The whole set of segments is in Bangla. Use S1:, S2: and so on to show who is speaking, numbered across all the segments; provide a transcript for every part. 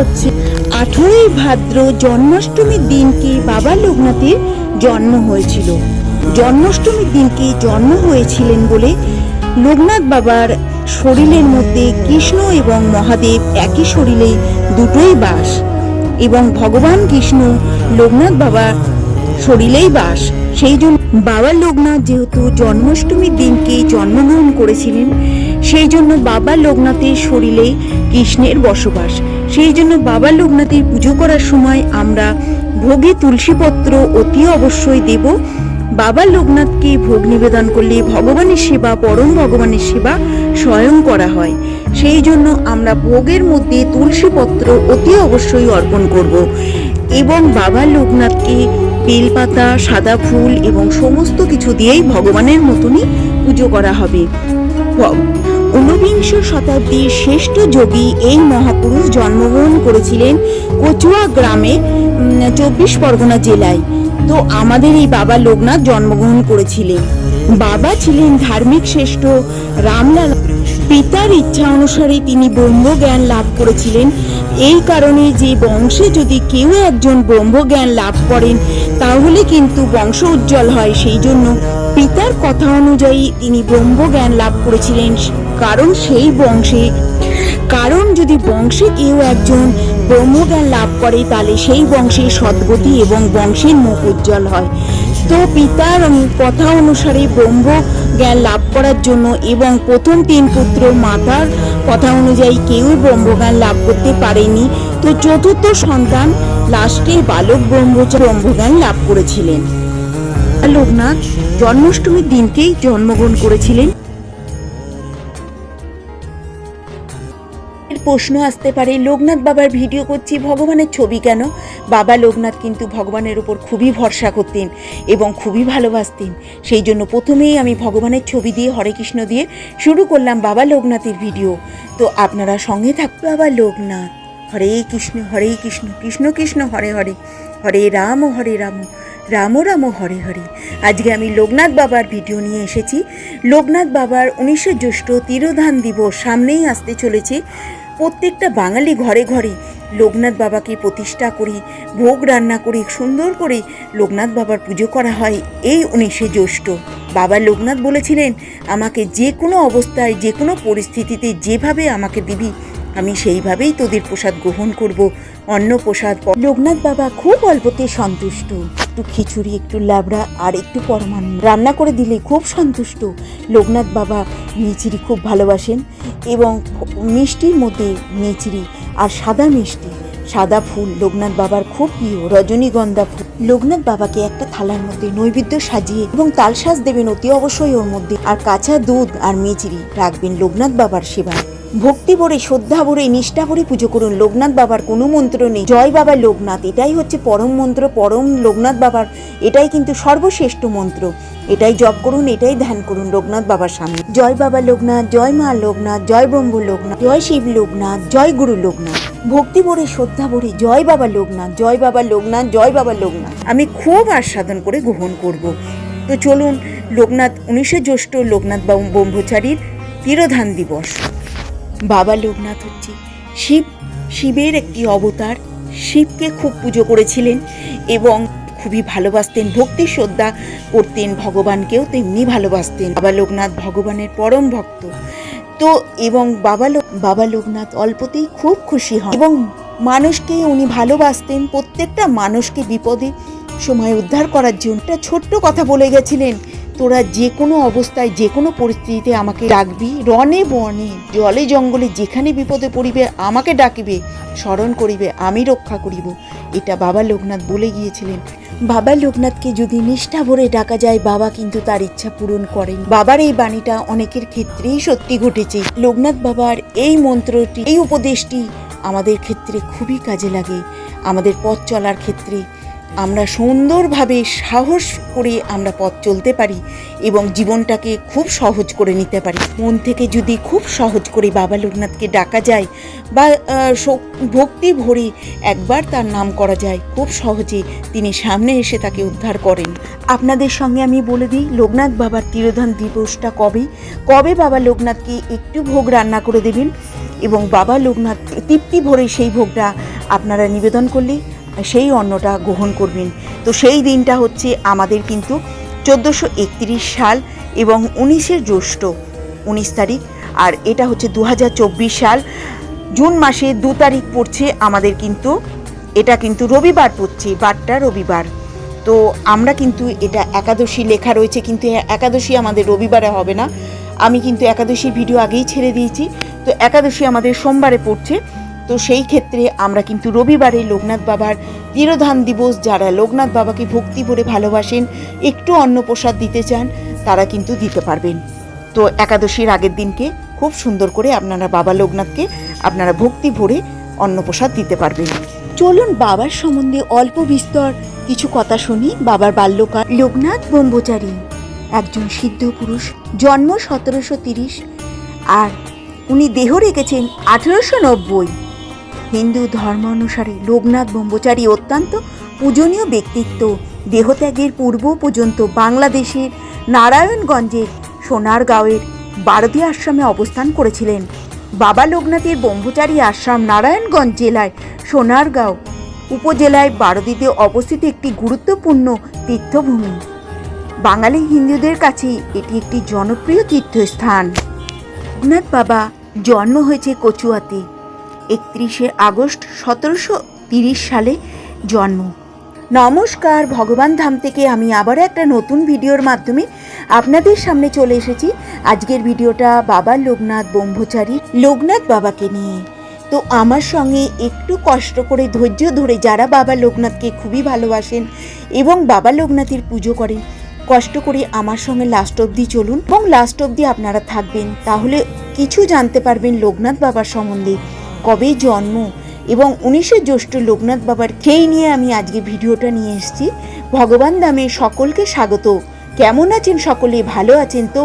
S1: হচ্ছে আঠেরোই ভাদ্র জন্মাষ্টমীর দিনকে বাবা লোকনাথের জন্ম হয়েছিল জন্মাষ্টমীর দিনকে জন্ম হয়েছিলেন বলে লোকনাথ বাবার শরীরের মধ্যে কৃষ্ণ এবং মহাদেব একই শরীরে দুটোই বাস এবং ভগবান কৃষ্ণ লোকনাথ বাবার শরীরেই বাস সেই জন্য বাবা লোকনাথ যেহেতু জন্মাষ্টমীর দিনকে জন্মগ্রহণ করেছিলেন সেই জন্য বাবা লোকনাথের শরীরে কৃষ্ণের বসবাস সেই জন্য বাবা লোকনাথের পুজো করার সময় আমরা ভোগে তুলসীপত্র অতি অবশ্যই দেব বাবা লোকনাথকে ভোগ নিবেদন করলে ভগবানের সেবা পরম ভগবানের সেবা স্বয়ং করা হয় সেই জন্য আমরা ভোগের মধ্যে তুলসীপত্র অতি অবশ্যই অর্পণ করব এবং বাবা লোকনাথকে বেলপাতা সাদা ফুল এবং সমস্ত কিছু দিয়েই ভগবানের মতনই পুজো করা হবে সম্ভব ঊনবিংশ শতাব্দীর শ্রেষ্ঠ যোগী এই মহাপুরুষ জন্মগ্রহণ করেছিলেন কচুয়া গ্রামে চব্বিশ পরগনা জেলায় তো আমাদের এই বাবা লোকনাথ জন্মগ্রহণ করেছিলেন বাবা ছিলেন ধার্মিক শ্রেষ্ঠ রামলাল পিতার ইচ্ছা অনুসারে তিনি ব্রহ্মজ্ঞান লাভ করেছিলেন এই কারণে যে বংশে যদি কেউ একজন ব্রহ্মজ্ঞান লাভ করেন তাহলে কিন্তু বংশ উজ্জ্বল হয় সেই জন্য পিতার কথা অনুযায়ী তিনি ব্রহ্মজ্ঞান লাভ করেছিলেন কারণ সেই বংশে কারণ যদি বংশে কেউ একজন ব্রহ্মজ্ঞান লাভ করে তাহলে সেই বংশের সদ্গতি এবং বংশের মুখ উজ্জ্বল হয় তো পিতার কথা অনুসারে ব্রহ্ম জ্ঞান লাভ করার জন্য এবং প্রথম তিন পুত্র মাতার কথা অনুযায়ী কেউ ব্রহ্মজ্ঞান লাভ করতে পারেনি তো চতুর্থ সন্তান লাস্টে বালক ব্রহ্মচার ব্রহ্মজ্ঞান লাভ করেছিলেন লোকনাথ জন্মাষ্টমীর দিনকেই জন্মগ্রহণ করেছিলেন প্রশ্ন আসতে পারে লোকনাথ বাবার ভিডিও করছি ভগবানের ছবি কেন বাবা লোকনাথ কিন্তু ভগবানের উপর খুবই ভরসা করতেন এবং খুবই ভালোবাসতেন সেই জন্য প্রথমেই আমি ভগবানের ছবি দিয়ে হরে কৃষ্ণ দিয়ে শুরু করলাম বাবা লোকনাথের ভিডিও তো আপনারা সঙ্গে থাকবে বাবা লোকনাথ হরে কৃষ্ণ হরে কৃষ্ণ কৃষ্ণ কৃষ্ণ হরে হরে হরে রাম হরে রাম রাম রাম হরে হরে আজকে আমি লোকনাথ বাবার ভিডিও নিয়ে এসেছি লোকনাথ বাবার উনিশে জ্যৈষ্ঠ তিরোধান দিবস সামনেই আসতে চলেছে প্রত্যেকটা বাঙালি ঘরে ঘরে লোকনাথ বাবাকে প্রতিষ্ঠা করে ভোগ রান্না করে সুন্দর করে লোকনাথ বাবার পুজো করা হয় এই উনিশে জ্যৈষ্ঠ বাবা লোকনাথ বলেছিলেন আমাকে যে কোনো অবস্থায় যে কোনো পরিস্থিতিতে যেভাবে আমাকে দিবি আমি সেইভাবেই তোদের প্রসাদ গ্রহণ করব অন্য প্রসাদ লোকনাথ বাবা খুব অল্পতে সন্তুষ্ট একটু খিচুড়ি একটু লাবড়া আর একটু পরমান্ন রান্না করে দিলে খুব সন্তুষ্ট লোকনাথ বাবা নেচিড়ি খুব ভালোবাসেন এবং মিষ্টির মধ্যে নেচিড়ি আর সাদা মিষ্টি সাদা ফুল লোকনাথ বাবার খুব প্রিয় রজনীগন্ধা ফুল লোকনাথ বাবাকে একটা থালার মধ্যে নৈবেদ্য সাজিয়ে এবং তালসাজ দেবেন অতি অবশ্যই ওর মধ্যে আর কাঁচা দুধ আর মেচিরি রাখবেন লোকনাথ বাবার সেবায় ভক্তি ভরে শ্রদ্ধা ভরে নিষ্ঠা ভরে পুজো করুন লোকনাথ বাবার কোনো মন্ত্র নেই জয় বাবা লোকনাথ এটাই হচ্ছে পরম মন্ত্র পরম লোকনাথ বাবার এটাই কিন্তু সর্বশ্রেষ্ঠ মন্ত্র এটাই জপ করুন এটাই ধ্যান করুন লোকনাথ বাবার সামনে জয় বাবা লোকনাথ জয় মা লোকনাথ জয় ব্রহ্ম লোকনাথ জয় শিব লোকনাথ জয় গুরু লোকনাথ ভক্তি ভরে শ্রদ্ধা ভরে জয় বাবা লোকনাথ জয় বাবা লোকনাথ জয় বাবা লোকনাথ আমি খুব আস্বাদন করে গ্রহণ করব তো চলুন লোকনাথ উনিশে জ্যৈষ্ঠ লোকনাথ ব্রহ্মচারীর তিরোধান দিবস বাবা লোকনাথ হচ্ছে শিব শিবের একটি অবতার শিবকে খুব পুজো করেছিলেন এবং খুবই ভালোবাসতেন ভক্তি শ্রদ্ধা করতেন ভগবানকেও তেমনি ভালোবাসতেন বাবা লোকনাথ ভগবানের পরম ভক্ত তো এবং বাবা লোক বাবা লোকনাথ অল্পতেই খুব খুশি হন এবং মানুষকে উনি ভালোবাসতেন প্রত্যেকটা মানুষকে বিপদে সময় উদ্ধার করার জন্য একটা ছোট্ট কথা বলে গেছিলেন তোরা যে কোনো অবস্থায় যে কোনো পরিস্থিতিতে আমাকে ডাকবি রনে বনে জলে জঙ্গলে যেখানে বিপদে পড়িবে আমাকে ডাকিবে স্মরণ করিবে আমি রক্ষা করিব এটা বাবা লোকনাথ বলে গিয়েছিলেন বাবা লোকনাথকে যদি নিষ্ঠা ভরে ডাকা যায় বাবা কিন্তু তার ইচ্ছা পূরণ করেন বাবার এই বাণীটা অনেকের ক্ষেত্রেই সত্যি ঘটেছে লোকনাথ বাবার এই মন্ত্রটি এই উপদেশটি আমাদের ক্ষেত্রে খুবই কাজে লাগে আমাদের পথ চলার ক্ষেত্রে আমরা সুন্দরভাবে সাহস করে আমরা পথ চলতে পারি এবং জীবনটাকে খুব সহজ করে নিতে পারি মন থেকে যদি খুব সহজ করে বাবা লোকনাথকে ডাকা যায় বা ভক্তি ভরে একবার তার নাম করা যায় খুব সহজে তিনি সামনে এসে তাকে উদ্ধার করেন আপনাদের সঙ্গে আমি বলে দিই লোকনাথ বাবার তিরোধান দিবসটা কবে কবে বাবা লোকনাথকে একটু ভোগ রান্না করে দেবেন এবং বাবা লোকনাথ তৃপ্তি ভরে সেই ভোগটা আপনারা নিবেদন করলে সেই অন্নটা গ্রহণ করবেন তো সেই দিনটা হচ্ছে আমাদের কিন্তু চোদ্দোশো সাল এবং উনিশে জ্যৈষ্ঠ উনিশ তারিখ আর এটা হচ্ছে দু সাল জুন মাসে দু তারিখ পড়ছে আমাদের কিন্তু এটা কিন্তু রবিবার পড়ছে বারটা রবিবার তো আমরা কিন্তু এটা একাদশী লেখা রয়েছে কিন্তু একাদশী আমাদের রবিবারে হবে না আমি কিন্তু একাদশীর ভিডিও আগেই ছেড়ে দিয়েছি তো একাদশী আমাদের সোমবারে পড়ছে তো সেই ক্ষেত্রে আমরা কিন্তু রবিবারে লোকনাথ বাবার তিরোধান দিবস যারা লোকনাথ বাবাকে ভক্তি ভরে ভালোবাসেন একটু অন্ন প্রসাদ দিতে চান তারা কিন্তু দিতে পারবেন তো একাদশীর আগের দিনকে খুব সুন্দর করে আপনারা বাবা লোকনাথকে আপনারা ভক্তি ভরে অন্নপ্রসাদ দিতে পারবেন চলুন বাবার সম্বন্ধে অল্প বিস্তর কিছু কথা শুনি বাবার বাল্যকাল লোকনাথ ব্রহ্মচারী একজন সিদ্ধ পুরুষ জন্ম সতেরোশো তিরিশ আর উনি দেহ রেখেছেন আঠেরোশো নব্বই হিন্দু ধর্ম অনুসারে লোকনাথ ব্রহ্মচারী অত্যন্ত পূজনীয় ব্যক্তিত্ব দেহত্যাগের পূর্ব পর্যন্ত বাংলাদেশের নারায়ণগঞ্জের সোনারগাঁওয়ের বারদী আশ্রমে অবস্থান করেছিলেন বাবা লোকনাথের ব্রহ্মচারী আশ্রম নারায়ণগঞ্জ জেলায় সোনারগাঁও উপজেলায় বারদিতে অবস্থিত একটি গুরুত্বপূর্ণ তীর্থভূমি বাঙালি হিন্দুদের কাছে এটি একটি জনপ্রিয় তীর্থস্থান লোকনাথ বাবা জন্ম হয়েছে কচুয়াতে একত্রিশে আগস্ট সতেরোশো তিরিশ সালে জন্ম নমস্কার ভগবান ধাম থেকে আমি আবারও একটা নতুন ভিডিওর মাধ্যমে আপনাদের সামনে চলে এসেছি আজকের ভিডিওটা বাবা লোকনাথ ব্রহ্মচারী লোকনাথ বাবাকে নিয়ে তো আমার সঙ্গে একটু কষ্ট করে ধৈর্য ধরে যারা বাবা লোকনাথকে খুবই ভালোবাসেন এবং বাবা লোকনাথের পুজো করেন কষ্ট করে আমার সঙ্গে লাস্ট অবধি চলুন এবং লাস্ট অবধি আপনারা থাকবেন তাহলে কিছু জানতে পারবেন লোকনাথ বাবার সম্বন্ধে কবে জন্ম এবং উনিশে জ্যৈষ্ঠ লোকনাথ বাবার সেই নিয়ে আমি আজকে ভিডিওটা নিয়ে এসেছি ভগবান দামে সকলকে স্বাগত কেমন আছেন সকলে ভালো আছেন তো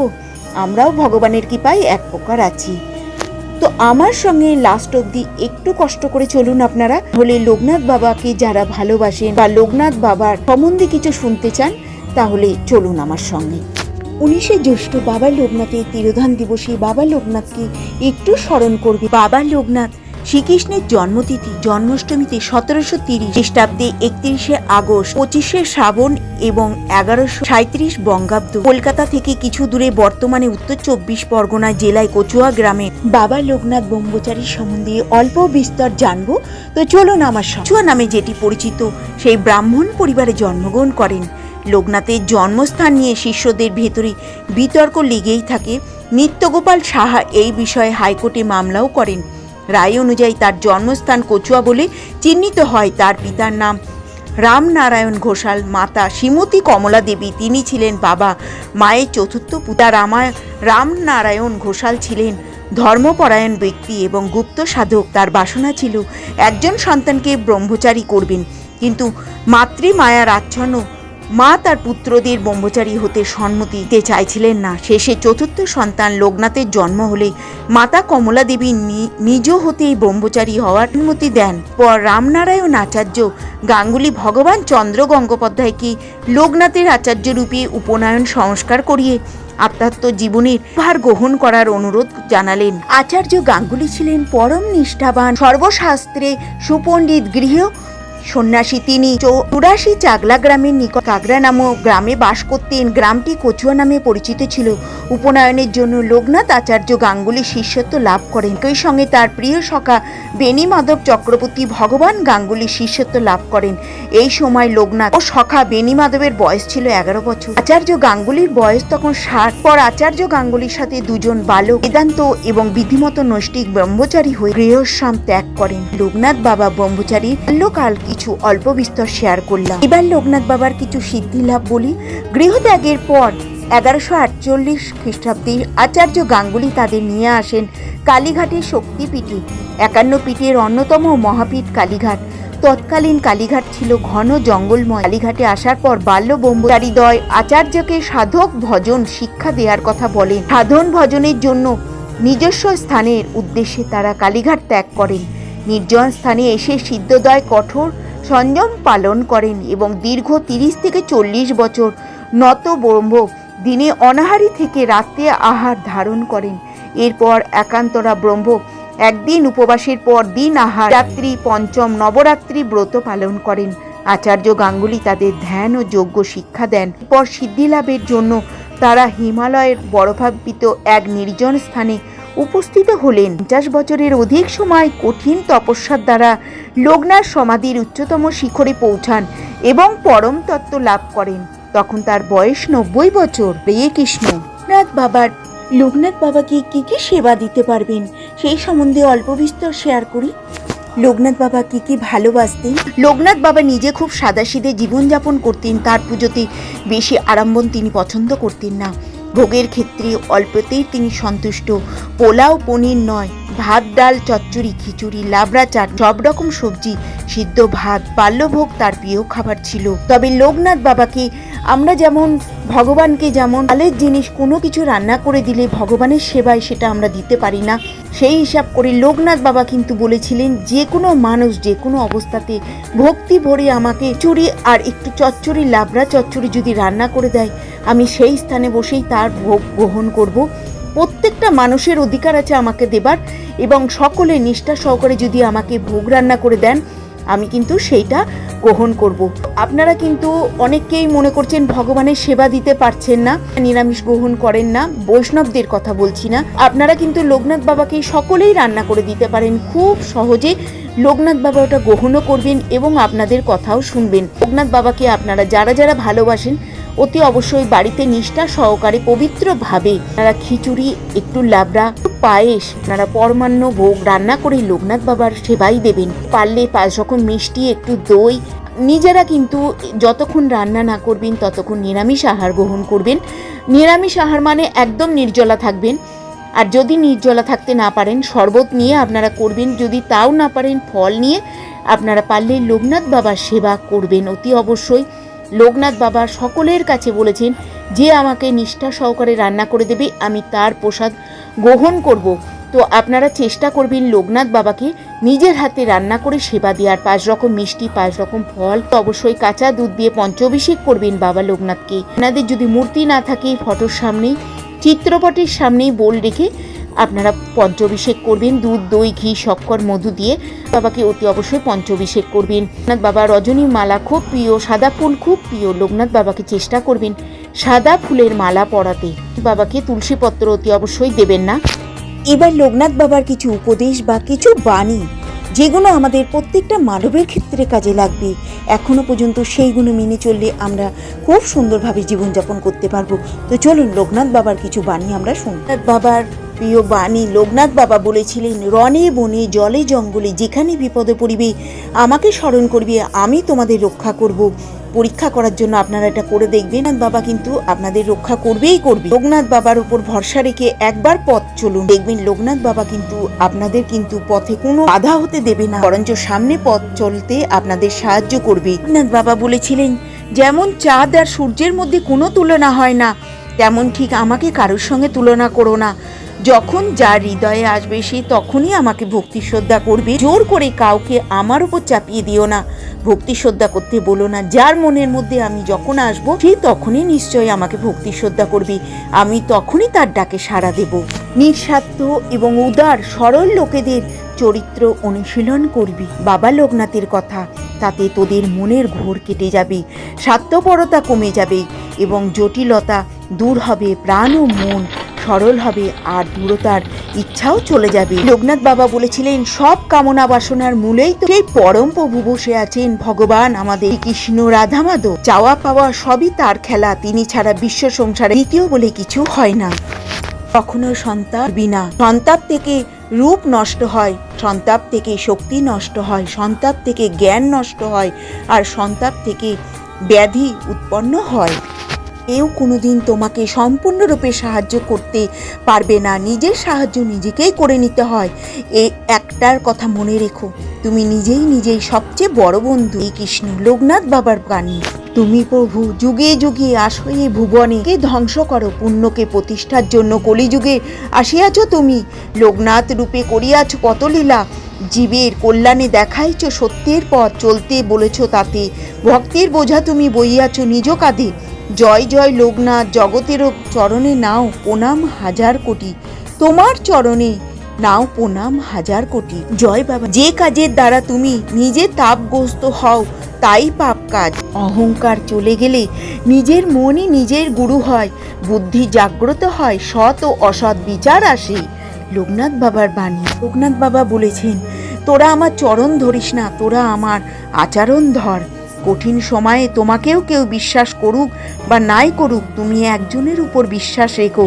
S1: আমরাও ভগবানের কৃপায় এক প্রকার আছি তো আমার সঙ্গে লাস্ট অবধি একটু কষ্ট করে চলুন আপনারা হলে লোকনাথ বাবাকে যারা ভালোবাসেন বা লোকনাথ বাবার সম্বন্ধে কিছু শুনতে চান তাহলে চলুন আমার সঙ্গে উনিশে জ্যৈষ্ঠ বাবা লোকনাথের তিরোধান দিবসে বাবা লোকনাথকে একটু স্মরণ করবে বাবা লোকনাথ শ্রীকৃষ্ণের জন্মতিথি জন্মাষ্টমীতে সতেরোশো তিরিশ খ্রিস্টাব্দে একত্রিশে আগস্ট পঁচিশে শ্রাবণ এবং এগারোশো সাঁত্রিশ বঙ্গাব্দ কলকাতা থেকে কিছু দূরে বর্তমানে উত্তর চব্বিশ পরগনা জেলায় কচুয়া গ্রামে বাবা লোকনাথ ব্রহ্মচারী সম্বন্ধে অল্প বিস্তর জানব তো চলুন আমার সচুয়া নামে যেটি পরিচিত সেই ব্রাহ্মণ পরিবারে জন্মগ্রহণ করেন লোকনাথের জন্মস্থান নিয়ে শিষ্যদের ভেতরে বিতর্ক লেগেই থাকে নিত্যগোপাল সাহা এই বিষয়ে হাইকোর্টে মামলাও করেন রায় অনুযায়ী তার জন্মস্থান কচুয়া বলে চিহ্নিত হয় তার পিতার নাম রামনারায়ণ ঘোষাল মাতা শ্রীমতী কমলা দেবী তিনি ছিলেন বাবা মায়ের চতুর্থ পুতা রামায় রামনারায়ণ ঘোষাল ছিলেন ধর্মপরায়ণ ব্যক্তি এবং গুপ্ত সাধক তার বাসনা ছিল একজন সন্তানকে ব্রহ্মচারী করবেন কিন্তু মাতৃমায়ার আচ্ছন্ন মা তার পুত্রদের ব্রহ্মচারী হতে সম্মতি দিতে চাইছিলেন না শেষে চতুর্থ সন্তান লোকনাথের জন্ম হলে মাতা কমলা দেবী নিজ হতেই ব্রহ্মচারী হওয়ার অনুমতি দেন পর রামনারায়ণ আচার্য গাঙ্গুলি ভগবান চন্দ্র গঙ্গোপাধ্যায়কে লোকনাথের আচার্য রূপে উপনয়ন সংস্কার করিয়ে আত্মাত্ম জীবনের ভার গ্রহণ করার অনুরোধ জানালেন আচার্য গাঙ্গুলি ছিলেন পরম নিষ্ঠাবান সর্বশাস্ত্রে সুপণ্ডিত গৃহ সন্ন্যাসী তিনি চৌরাশি চাগলা গ্রামের নিকট কাগড়া নামক গ্রামে বাস করতেন গ্রামটি কচুয়া নামে পরিচিত ছিল উপনয়নের জন্য লোকনাথ আচার্য গাঙ্গুলি শিষ্যত্ব লাভ করেন একই সঙ্গে তার প্রিয় সখা বেনী মাধব চক্রবর্তী ভগবান গাঙ্গুলি শিষ্যত্ব লাভ করেন এই সময় লোকনাথ ও সখা বেনী মাধবের বয়স ছিল এগারো বছর আচার্য গাঙ্গুলির বয়স তখন ষাট পর আচার্য গাঙ্গুলির সাথে দুজন বালক বেদান্ত এবং বিধিমত নৈষ্টিক ব্রহ্মচারী হয়ে গৃহস্বাম ত্যাগ করেন লোকনাথ বাবা ব্রহ্মচারী বাল্যকাল কিছু অল্প বিস্তর শেয়ার করলাম এবার লোকনাথ বাবার কিছু সিদ্ধি লাভ বলি গৃহত্যাগের পর এগারোশো আটচল্লিশ খ্রিস্টাব্দে আচার্য গাঙ্গুলি তাদের নিয়ে আসেন কালীঘাটের শক্তিপীঠে একান্ন পীঠের অন্যতম মহাপীঠ কালীঘাট তৎকালীন কালীঘাট ছিল ঘন জঙ্গলময় কালীঘাটে আসার পর বাল্য ব্রহ্মচারীদ্বয় আচার্যকে সাধক ভজন শিক্ষা দেওয়ার কথা বলেন সাধন ভজনের জন্য নিজস্ব স্থানের উদ্দেশ্যে তারা কালীঘাট ত্যাগ করেন নির্জন স্থানে এসে সিদ্ধদয় কঠোর সংযম পালন করেন এবং দীর্ঘ তিরিশ থেকে চল্লিশ বছর নত ব্রহ্ম দিনে অনাহারি থেকে রাত্রে আহার ধারণ করেন এরপর একান্তরা ব্রহ্ম একদিন উপবাসের পর দিন আহার রাত্রি পঞ্চম নবরাত্রি ব্রত পালন করেন আচার্য গাঙ্গুলি তাদের ধ্যান ও যোগ্য শিক্ষা দেন পর সিদ্ধিলাভের জন্য তারা হিমালয়ের বরফাবৃত এক নির্জন স্থানে উপস্থিত হলেন পঞ্চাশ বছরের অধিক সময় কঠিন তপস্যার দ্বারা লোকনাথ সমাধির উচ্চতম শিখরে পৌঁছান এবং পরম তত্ত্ব লাভ করেন তখন তার বয়স নব্বই বছর রে কৃষ্ণ লোকনাথ বাবার লোকনাথ বাবাকে কী কী সেবা দিতে পারবেন সেই সম্বন্ধে অল্প বিস্তর শেয়ার করি লোকনাথ বাবা কি কি ভালোবাসতেন লোকনাথ বাবা নিজে খুব সাদাসিদে জীবনযাপন করতেন তার পুজোতে বেশি আড়ম্বন তিনি পছন্দ করতেন না ভোগের ক্ষেত্রে অল্পতেই তিনি সন্তুষ্ট পোলাও পনির নয় ভাত ডাল চচ্চড়ি খিচুড়ি লাবড়া চাট সব রকম সবজি সিদ্ধ ভাত বাল্যভোগ তার প্রিয় খাবার ছিল তবে লোকনাথ বাবাকে আমরা যেমন ভগবানকে যেমন আলের জিনিস কোনো কিছু রান্না করে দিলে ভগবানের সেবায় সেটা আমরা দিতে পারি না সেই হিসাব করে লোকনাথ বাবা কিন্তু বলেছিলেন যে কোনো মানুষ যে কোনো অবস্থাতে ভক্তি ভরে আমাকে চুরি আর একটু চচ্চড়ি লাবড়া চচ্চড়ি যদি রান্না করে দেয় আমি সেই স্থানে বসেই তার ভোগ গ্রহণ করব প্রত্যেকটা মানুষের অধিকার আছে আমাকে দেবার এবং সকলে নিষ্ঠা সহকারে যদি আমাকে ভোগ রান্না করে দেন আমি কিন্তু সেইটা গ্রহণ করব। আপনারা কিন্তু অনেককেই মনে করছেন ভগবানের সেবা দিতে পারছেন না নিরামিষ গ্রহণ করেন না বৈষ্ণবদের কথা বলছি না আপনারা কিন্তু লোকনাথ বাবাকে সকলেই রান্না করে দিতে পারেন খুব সহজে লোকনাথ বাবা ওটা গ্রহণও করবেন এবং আপনাদের কথাও শুনবেন লোকনাথ বাবাকে আপনারা যারা যারা ভালোবাসেন অতি অবশ্যই বাড়িতে নিষ্ঠা সহকারে পবিত্রভাবে তারা খিচুড়ি একটু লাবড়া পায়েস তারা পরমান্ন ভোগ রান্না করে লোকনাথ বাবার সেবাই দেবেন পারলে পাঁচ রকম মিষ্টি একটু দই নিজেরা কিন্তু যতক্ষণ রান্না না করবেন ততক্ষণ নিরামিষ আহার গ্রহণ করবেন নিরামিষ আহার মানে একদম নির্জলা থাকবেন আর যদি নির্জলা থাকতে না পারেন শরবত নিয়ে আপনারা করবেন যদি তাও না পারেন ফল নিয়ে আপনারা পারলে লোকনাথ বাবার সেবা করবেন অতি অবশ্যই লোকনাথ বাবা সকলের কাছে বলেছেন যে আমাকে নিষ্ঠা সহকারে রান্না করে দেবে আমি তার প্রসাদ গ্রহণ করব তো আপনারা চেষ্টা করবেন লোকনাথ বাবাকে নিজের হাতে রান্না করে সেবা দেওয়ার পাঁচ রকম মিষ্টি পাঁচ রকম ফল তো অবশ্যই কাঁচা দুধ দিয়ে পঞ্চভিষেক করবেন বাবা লোকনাথকে আপনাদের যদি মূর্তি না থাকে ফটোর সামনেই চিত্রপটের সামনেই বোল রেখে আপনারা পঞ্চাভিষেক করবেন দুধ দই ঘি শক্কর মধু দিয়ে বাবাকে অতি অবশ্যই পঞ্চাভিষেক করবেন লোকনাথ বাবা রজনী মালা খুব প্রিয় সাদা ফুল খুব প্রিয় লোকনাথ বাবাকে চেষ্টা করবেন সাদা ফুলের মালা পরাতে বাবাকে তুলসীপত্র অতি অবশ্যই দেবেন না এবার লোকনাথ বাবার কিছু উপদেশ বা কিছু বাণী যেগুলো আমাদের প্রত্যেকটা মানবের ক্ষেত্রে কাজে লাগবে এখনও পর্যন্ত সেইগুলো মেনে চললে আমরা খুব সুন্দরভাবে জীবনযাপন করতে পারবো তো চলুন লোকনাথ বাবার কিছু বাণী আমরা শুনি বাবার প্রিয় বাণী লোকনাথ বাবা বলেছিলেন রনে বনে জলে জঙ্গলে যেখানে বিপদে পড়িবে আমাকে স্মরণ করবে আমি তোমাদের রক্ষা করব পরীক্ষা করার জন্য আপনারা এটা করে দেখবেন বাবা কিন্তু আপনাদের রক্ষা করবেই করবে লোকনাথ বাবার উপর ভরসা রেখে একবার পথ চলুন দেখবেন লোকনাথ বাবা কিন্তু আপনাদের কিন্তু পথে কোনো বাধা হতে দেবে না বরঞ্চ সামনে পথ চলতে আপনাদের সাহায্য করবে লোকনাথ বাবা বলেছিলেন যেমন চাঁদ আর সূর্যের মধ্যে কোনো তুলনা হয় না তেমন ঠিক আমাকে কারোর সঙ্গে তুলনা করো না যখন যার হৃদয়ে আসবে সে তখনই আমাকে ভক্তি শ্রদ্ধা করবে জোর করে কাউকে আমার উপর চাপিয়ে দিও না ভক্তি শ্রদ্ধা করতে বলো না যার মনের মধ্যে আমি যখন আসবো সে তখনই নিশ্চয়ই আমাকে ভক্তি শ্রদ্ধা করবে আমি তখনই তার ডাকে সাড়া দেব নিঃস্বার্থ এবং উদার সরল লোকেদের চরিত্র অনুশীলন করবি বাবা লোকনাথের কথা তাতে তোদের মনের ঘোর কেটে যাবে স্বার্থপরতা কমে যাবে এবং জটিলতা দূর হবে প্রাণ ও মন সরল হবে আর দূরতার ইচ্ছাও চলে যাবে লোকনাথ বাবা বলেছিলেন সব কামনা বাসনার মূলেই তো সেই পরম প্রভু বসে আছেন ভগবান আমাদের কৃষ্ণ রাধা মাধব চাওয়া পাওয়া সবই তার খেলা তিনি ছাড়া বিশ্ব সংসারে দ্বিতীয় বলে কিছু হয় না কখনো সন্তাপ বিনা সন্তাপ থেকে রূপ নষ্ট হয় সন্তাপ থেকে শক্তি নষ্ট হয় সন্তাপ থেকে জ্ঞান নষ্ট হয় আর সন্তাপ থেকে ব্যাধি উৎপন্ন হয় কেউ কোনোদিন তোমাকে সম্পূর্ণরূপে সাহায্য করতে পারবে না নিজের সাহায্য নিজেকেই করে নিতে হয় এ একটার কথা মনে রেখো তুমি নিজেই নিজেই সবচেয়ে বড় বন্ধু এই কৃষ্ণ লোকনাথ বাবার গানী তুমি প্রভু যুগে যুগে আসো এই ভুবনে কে ধ্বংস করো পুণ্যকে প্রতিষ্ঠার জন্য কলিযুগে আসিয়াছ তুমি লোকনাথ রূপে করিয়াছ কত লীলা জীবের কল্যাণে দেখাইছ সত্যের পথ চলতে বলেছ তাতে ভক্তের বোঝা তুমি বইয়াছ নিজ কাঁধে জয় জয় লোকনাথ জগতেরও চরণে নাও প্রণাম হাজার কোটি তোমার চরণে নাও প্রণাম হাজার কোটি জয় বাবা যে কাজের দ্বারা তুমি নিজে তাপগ্রস্ত হও তাই পাপ কাজ অহংকার চলে গেলে নিজের মনই নিজের গুরু হয় বুদ্ধি জাগ্রত হয় সৎ ও অসৎ বিচার আসে লোকনাথ বাবার বাণী লোকনাথ বাবা বলেছেন তোরা আমার চরণ ধরিস না তোরা আমার আচরণ ধর কঠিন সময়ে তোমাকেও কেউ বিশ্বাস করুক বা নাই করুক তুমি একজনের উপর বিশ্বাস রেখো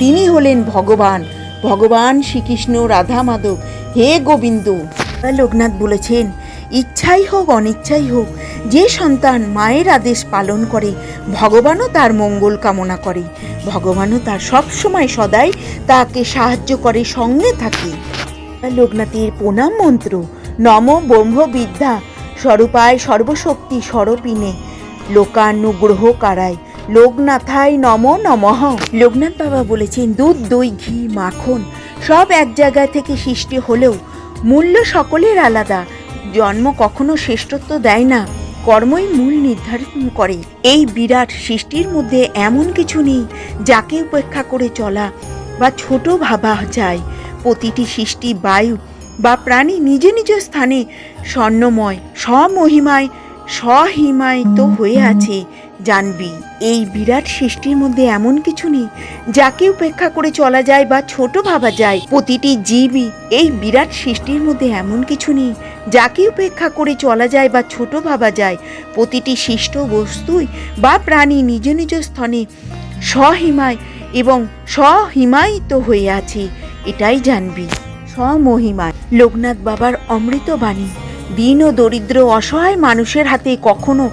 S1: তিনি হলেন ভগবান ভগবান শ্রীকৃষ্ণ রাধা মাধব হে গোবিন্দ লোকনাথ বলেছেন ইচ্ছাই হোক অনিচ্ছাই হোক যে সন্তান মায়ের আদেশ পালন করে ভগবানও তার মঙ্গল কামনা করে ভগবানও তার সবসময় সদাই তাকে সাহায্য করে সঙ্গে থাকে লোকনাথের প্রণাম মন্ত্র নম ব্রহ্ম বিদ্যা স্বরূপায় সর্বশক্তি স্বরূপিণে লোকানুগ্রহ কারায় লোকনাথায় নম নমঃ লোকনাথ বাবা বলেছেন দুধ দই ঘি মাখন সব এক জায়গা থেকে সৃষ্টি হলেও মূল্য সকলের আলাদা জন্ম কখনো শ্রেষ্ঠত্ব দেয় না কর্মই মূল নির্ধারণ করে এই বিরাট সৃষ্টির মধ্যে এমন কিছু নেই যাকে উপেক্ষা করে চলা বা ছোট ভাবা যায় প্রতিটি সৃষ্টি বায়ু বা প্রাণী নিজ নিজ স্থানে স্বর্ণময় স্বমহিমায় স্বহিমায়িত হয়ে আছে জানবি এই বিরাট সৃষ্টির মধ্যে এমন কিছু নেই যাকে উপেক্ষা করে চলা যায় বা ছোট ভাবা যায় প্রতিটি জীবই এই বিরাট সৃষ্টির মধ্যে এমন কিছু নেই যাকে উপেক্ষা করে চলা যায় বা ছোট ভাবা যায় প্রতিটি সৃষ্ট বস্তুই বা প্রাণী নিজ নিজ স্থানে স্বহিমায় এবং স্বহিমায়িত হয়ে আছে এটাই জানবি স্বমহিমায় লোকনাথ বাবার অমৃত বাণী দিন ও দরিদ্র অসহায় মানুষের হাতে কখনো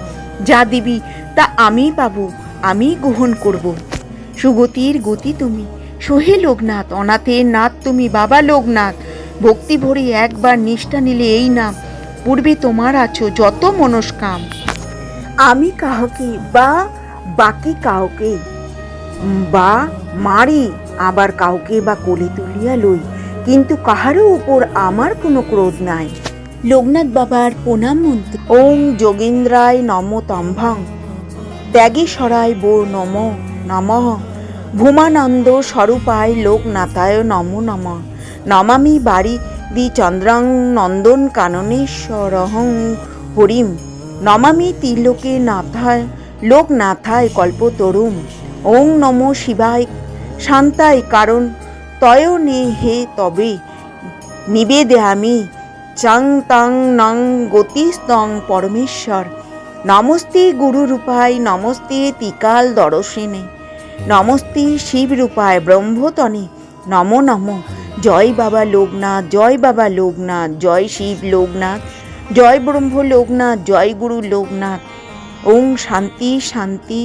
S1: যা দিবি তা আমি পাব আমি গ্রহণ করব সুগতির গতি তুমি সহি লোকনাথ অনাথের নাথ তুমি বাবা লোকনাথ ভক্তি ভরে একবার নিষ্ঠা নিলে এই নাম পূর্বে তোমার আছো যত মনস্কাম আমি কাহকে বা বাকি কাউকে বা মারি আবার কাউকে বা কোলে তুলিয়া লই কিন্তু কাহারও উপর আমার কোনো ক্রোধ নাই লোকনাথ বাবার প্রণাম মন্ত্র ওম যোগেন্দ্রায় নম তম্ভং ত্যাগী সরাই বো নম নম ভূমানন্দ স্বরূপায় লোকনাথায় নম নম নমামি বাড়ি দি চন্দ্রাং নন্দন কাননেশ্বরহং হরিম নমামি তিলোকে নাথায় লোকনাথায় কল্পতরুম ওং নম শিবায় শান্তায় কারণ তয়ো নে হে তবে নিবেদে আমি চাং তাং নং গতিস্তং পরমেশ্বর নমস্তে গুরুরূপায় নমস্তে তিকাল দর্শনে নমস্তে শিবরূপায় ব্রহ্মতনে নম নম জয় বাবা লোকনাথ জয় বাবা লোকনাথ জয় শিব লোকনাথ জয় ব্রহ্ম লোকনাথ জয় গুরু লোকনাথ ওং শান্তি শান্তি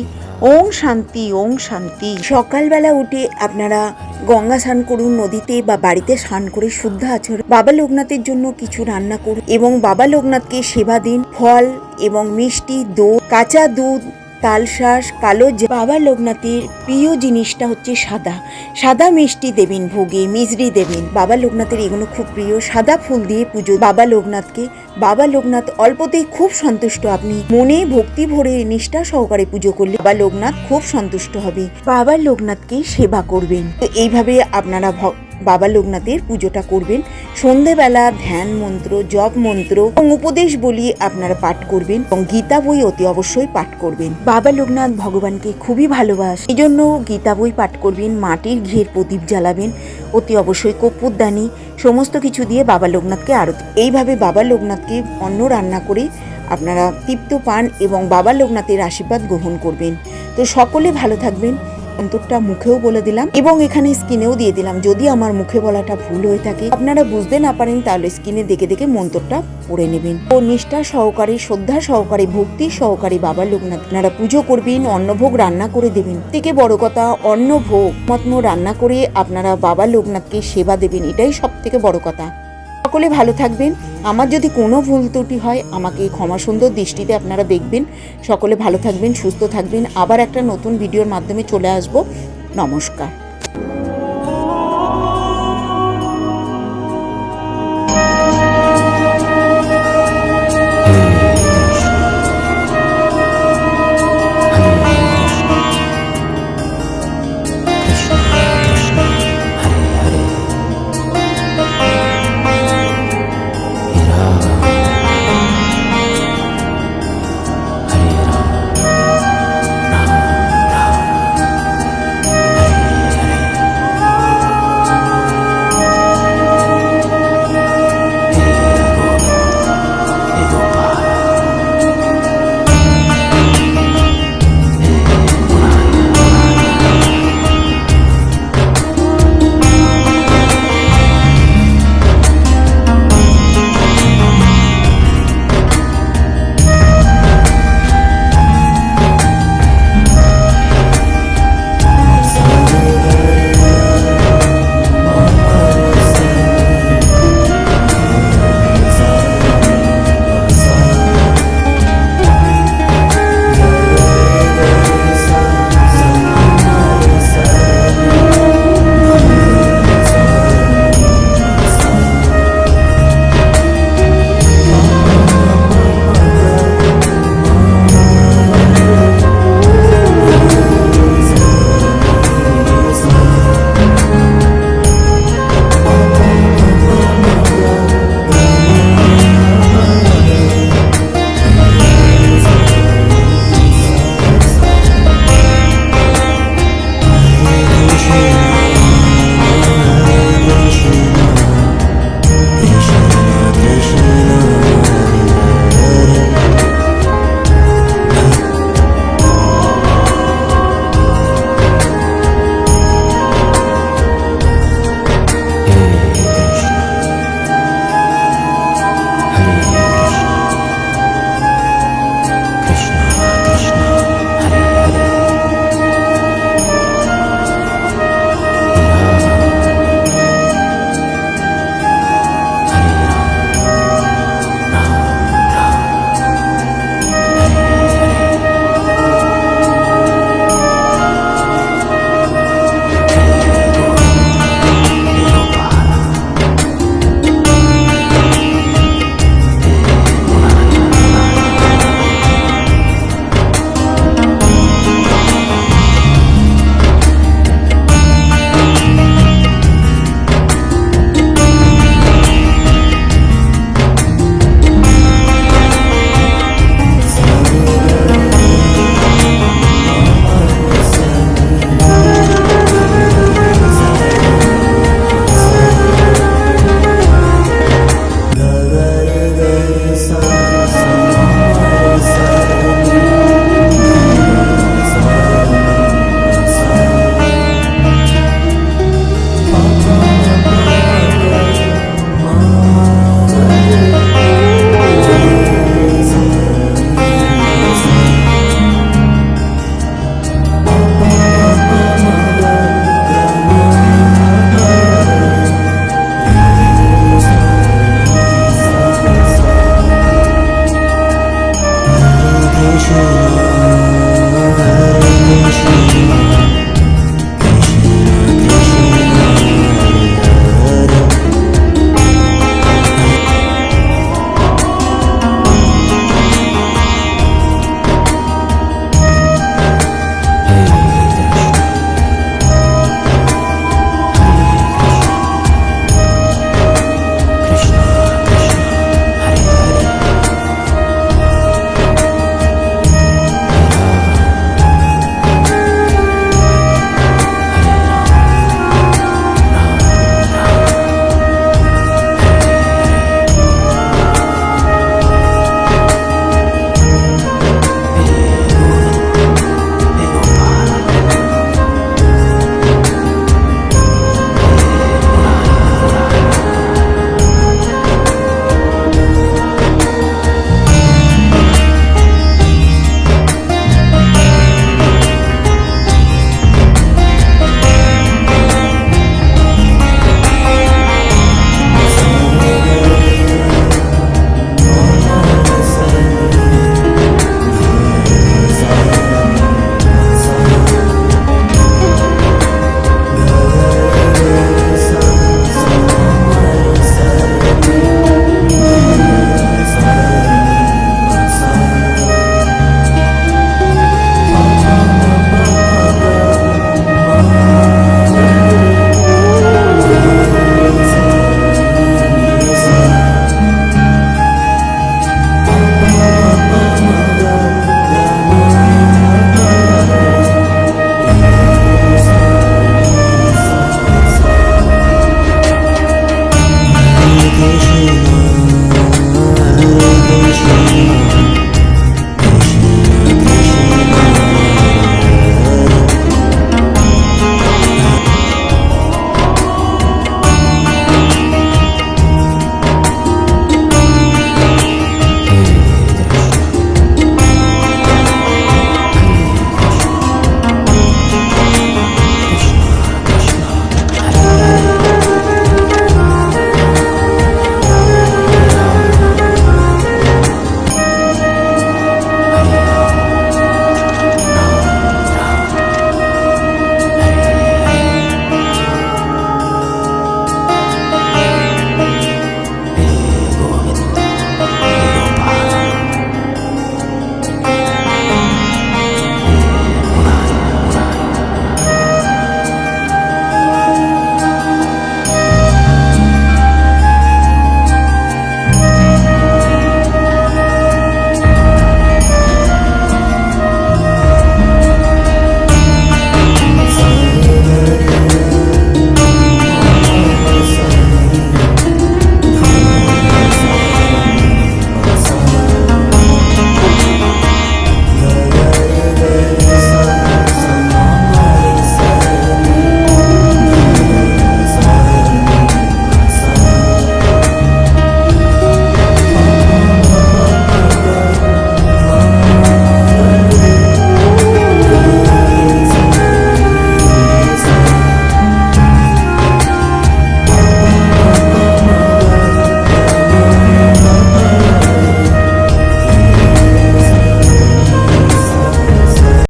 S1: ওং শান্তি ওং শান্তি সকালবেলা উঠে আপনারা গঙ্গা স্নান করুন নদীতে বা বাড়িতে স্নান করে শুদ্ধ আচরণ বাবা লোকনাথের জন্য কিছু রান্না করুন এবং বাবা লোকনাথকে সেবা দিন ফল এবং মিষ্টি দই কাঁচা দুধ তালশাঁস কালো বাবা লোকনাথের প্রিয় জিনিসটা হচ্ছে সাদা সাদা মিষ্টি দেবেন ভোগে মিজরি দেবেন বাবা লোকনাথের এগুলো খুব প্রিয় সাদা ফুল দিয়ে পুজো বাবা লোকনাথকে বাবা লোকনাথ অল্পতেই খুব সন্তুষ্ট আপনি মনে ভক্তি ভরে নিষ্ঠা সহকারে পুজো করলে বাবা লোকনাথ খুব সন্তুষ্ট হবে বাবা লোকনাথকে সেবা করবেন তো এইভাবে আপনারা বাবা লোকনাথের পুজোটা করবেন সন্ধেবেলা ধ্যান মন্ত্র জপ মন্ত্র এবং উপদেশ বলি আপনারা পাঠ করবেন এবং গীতা বই অতি অবশ্যই পাঠ করবেন বাবা লোকনাথ ভগবানকে খুবই ভালোবাসে এই জন্য গীতা বই পাঠ করবেন মাটির ঘের প্রদীপ জ্বালাবেন অতি অবশ্যই কপ্পুরদানি সমস্ত কিছু দিয়ে বাবা লোকনাথকে আরত এইভাবে বাবা লোকনাথকে অন্ন রান্না করে আপনারা তৃপ্ত পান এবং বাবা লোকনাথের আশীর্বাদ গ্রহণ করবেন তো সকলে ভালো থাকবেন অন্তরটা মুখেও বলে দিলাম এবং এখানে স্কিনেও দিয়ে দিলাম যদি আমার মুখে বলাটা ভুল হয়ে থাকে আপনারা বুঝতে না পারেন তাহলে স্কিনে দেখে দেখে মন্তরটা পড়ে নেবেন ও নিষ্ঠা সহকারে শ্রদ্ধা সহকারে ভক্তি সহকারে বাবা লোকনাথ আপনারা পুজো করবেন অন্নভোগ রান্না করে দেবেন থেকে বড় কথা অন্নভোগ মতন রান্না করে আপনারা বাবা লোকনাথকে সেবা দেবেন এটাই সব থেকে বড় কথা সকলে ভালো থাকবেন আমার যদি কোনো ভুল ত্রুটি হয় আমাকে ক্ষমা সুন্দর দৃষ্টিতে আপনারা দেখবেন সকলে ভালো থাকবেন সুস্থ থাকবেন আবার একটা নতুন ভিডিওর মাধ্যমে চলে আসব নমস্কার